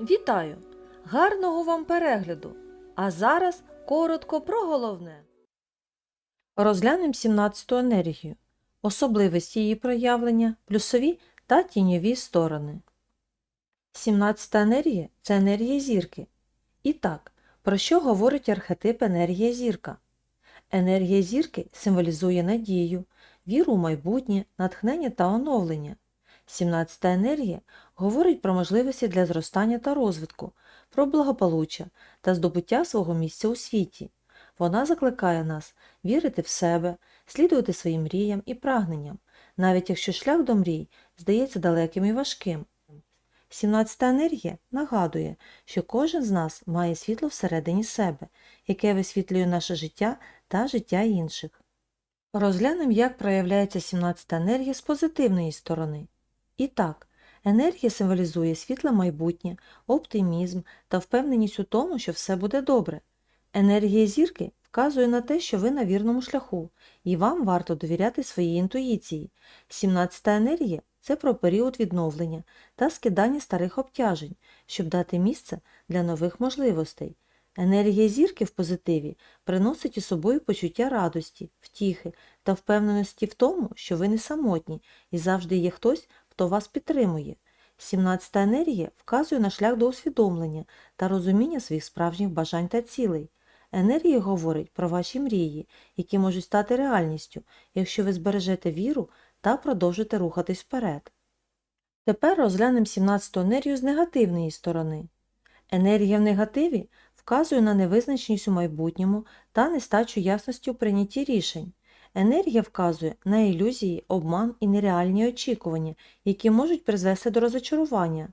Вітаю! Гарного вам перегляду! А зараз коротко про головне. Розглянемо 17-ту енергію, особливості її проявлення, плюсові та тіньові сторони. 17-та енергія це енергія зірки. І так, про що говорить архетип енергія зірка? Енергія зірки символізує надію, віру у майбутнє, натхнення та оновлення. 17-та енергія говорить про можливості для зростання та розвитку, про благополуччя та здобуття свого місця у світі. Вона закликає нас вірити в себе, слідувати своїм мріям і прагненням, навіть якщо шлях до мрій здається далеким і важким. 17-та енергія нагадує, що кожен з нас має світло всередині себе, яке висвітлює наше життя та життя інших. Розглянемо, як проявляється 17-та енергія з позитивної сторони. І так, енергія символізує світле майбутнє, оптимізм та впевненість у тому, що все буде добре. Енергія зірки вказує на те, що ви на вірному шляху, і вам варто довіряти своїй інтуїції. 17-та енергія це про період відновлення та скидання старих обтяжень, щоб дати місце для нових можливостей. Енергія зірки в позитиві приносить із собою почуття радості, втіхи та впевненості в тому, що ви не самотні і завжди є хтось, хто вас підтримує. 17-та енергія вказує на шлях до усвідомлення та розуміння своїх справжніх бажань та цілей. Енергія говорить про ваші мрії, які можуть стати реальністю, якщо ви збережете віру та продовжите рухатись вперед. Тепер розглянемо 17-ту енергію з негативної сторони. Енергія в негативі вказує на невизначеність у майбутньому та нестачу ясності у прийнятті рішень. Енергія вказує на ілюзії, обман і нереальні очікування, які можуть призвести до розочарування.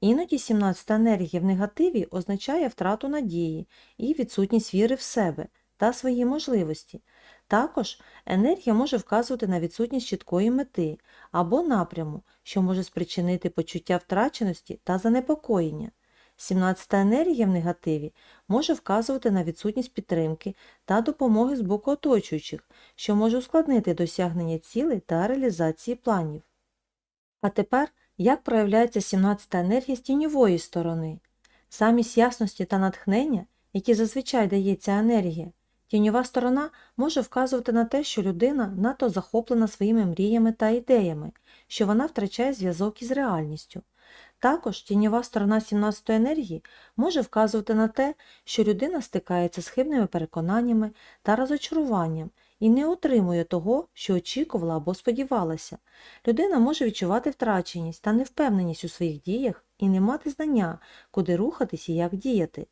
Іноді 17-та енергія в негативі означає втрату надії і відсутність віри в себе та свої можливості. Також енергія може вказувати на відсутність чіткої мети або напряму, що може спричинити почуття втраченості та занепокоєння. 17-та енергія в негативі може вказувати на відсутність підтримки та допомоги з боку оточуючих, що може ускладнити досягнення цілей та реалізації планів. А тепер, як проявляється 17-та енергія з тіньової сторони? Замість ясності та натхнення, які зазвичай дає ця енергія, тіньова сторона може вказувати на те, що людина надто захоплена своїми мріями та ідеями, що вона втрачає зв'язок із реальністю. Також тіньова сторона 17-ї енергії може вказувати на те, що людина стикається з хибними переконаннями та розочаруванням і не отримує того, що очікувала або сподівалася. Людина може відчувати втраченість та невпевненість у своїх діях і не мати знання, куди рухатись і як діяти.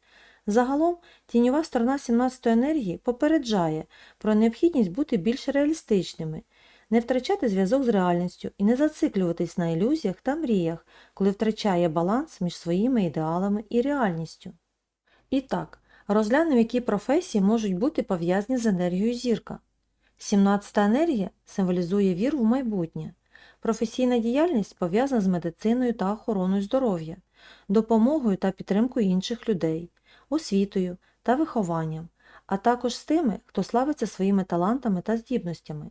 Загалом, тіньова сторона 17-ї енергії попереджає про необхідність бути більш реалістичними, не втрачати зв'язок з реальністю і не зациклюватись на ілюзіях та мріях, коли втрачає баланс між своїми ідеалами і реальністю. І так, розглянемо, які професії можуть бути пов'язані з енергією зірка. 17-та енергія символізує віру в майбутнє. Професійна діяльність пов'язана з медициною та охороною здоров'я, допомогою та підтримкою інших людей, освітою та вихованням, а також з тими, хто славиться своїми талантами та здібностями.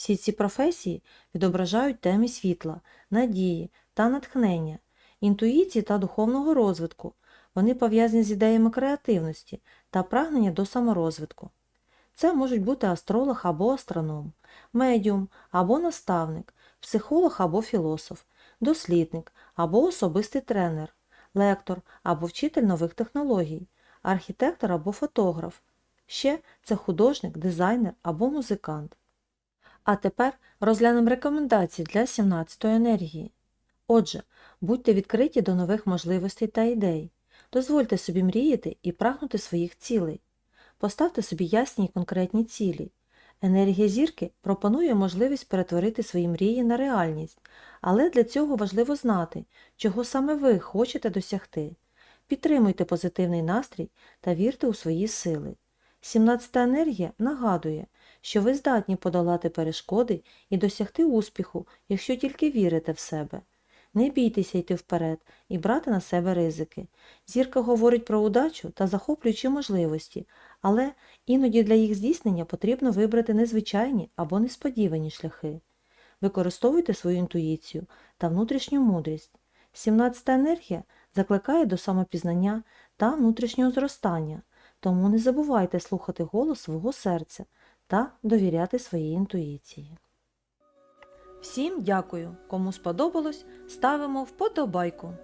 Всі ці професії відображають теми світла, надії та натхнення, інтуїції та духовного розвитку. Вони пов'язані з ідеями креативності та прагнення до саморозвитку. Це можуть бути астролог або астроном, медіум або наставник, психолог або філософ, дослідник або особистий тренер, лектор або вчитель нових технологій, архітектор або фотограф. Ще це художник, дизайнер або музикант. А тепер розглянемо рекомендації для 17-ї енергії. Отже, будьте відкриті до нових можливостей та ідей. Дозвольте собі мріяти і прагнути своїх цілей. Поставте собі ясні і конкретні цілі. Енергія зірки пропонує можливість перетворити свої мрії на реальність, але для цього важливо знати, чого саме ви хочете досягти. Підтримуйте позитивний настрій та вірте у свої сили. 17-та енергія нагадує, що ви здатні подолати перешкоди і досягти успіху, якщо тільки вірите в себе. Не бійтеся йти вперед і брати на себе ризики. Зірка говорить про удачу та захоплюючі можливості, але іноді для їх здійснення потрібно вибрати незвичайні або несподівані шляхи. Використовуйте свою інтуїцію та внутрішню мудрість. 17-та енергія закликає до самопізнання та внутрішнього зростання, тому не забувайте слухати голос свого серця та довіряти своїй інтуїції. Всім дякую! Кому сподобалось, ставимо вподобайку.